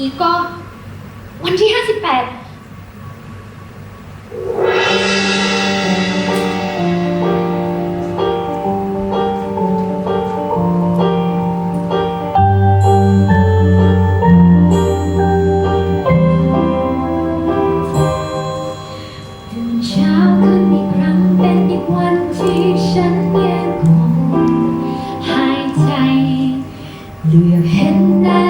นี้ก็ วันที่ 58 ตื่นเช้าขึ้นอีกครั้งเป็นอีกวันที่ฉันยังคงหายใจเหลือบเห็นได้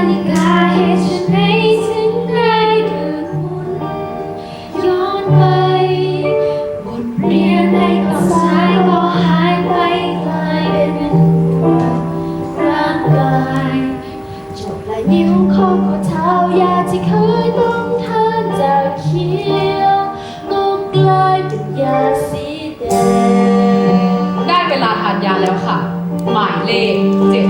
แล้วค่ะ หมายเลขเจ็ด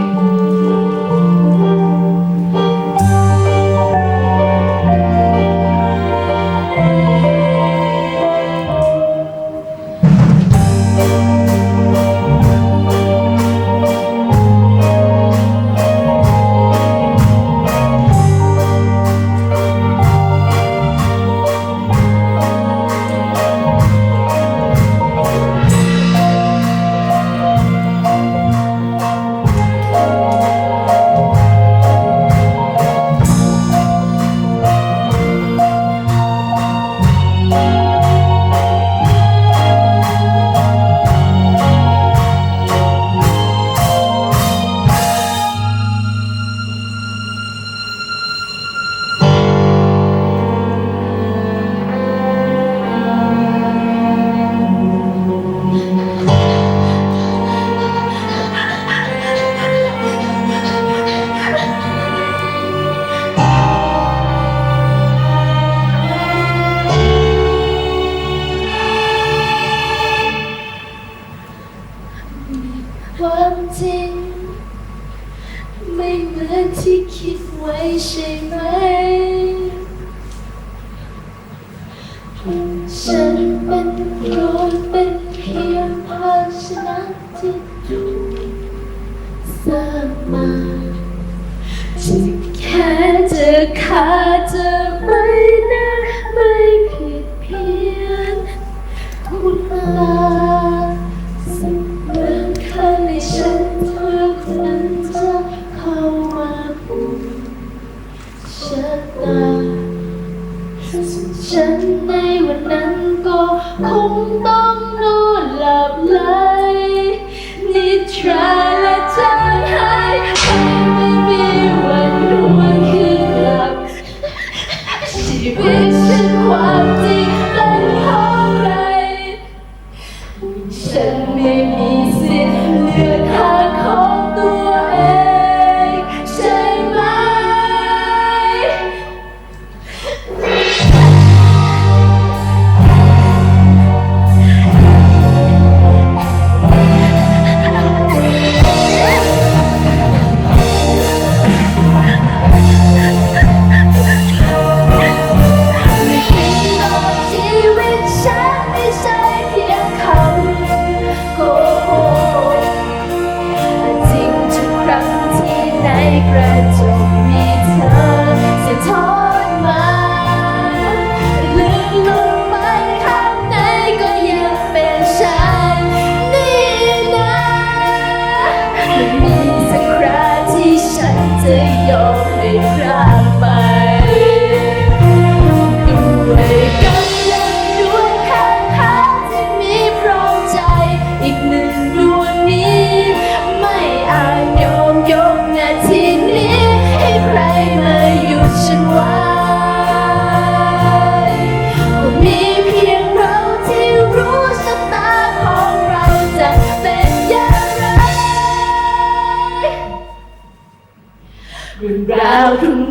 ความจริง ไม่เหมือนที่คิดไว้ใช่ไหม ฉันเป็นครูเป็นเพียงภาชนะที่ดูสร้างมาที่แค่เจอค่ะ ส่วนฉันในวันนั้นก็คงต้องนอนหลับไหลนิทราและ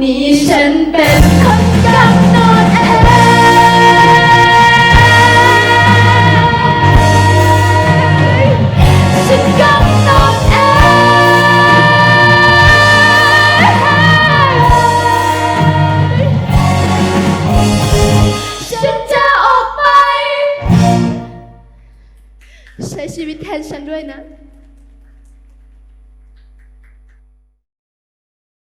นี้ฉันเป็นคนกำหนดเองกำหนดเองฉันจะออกไป ใช้ชีวิตแทนฉันด้วยนะ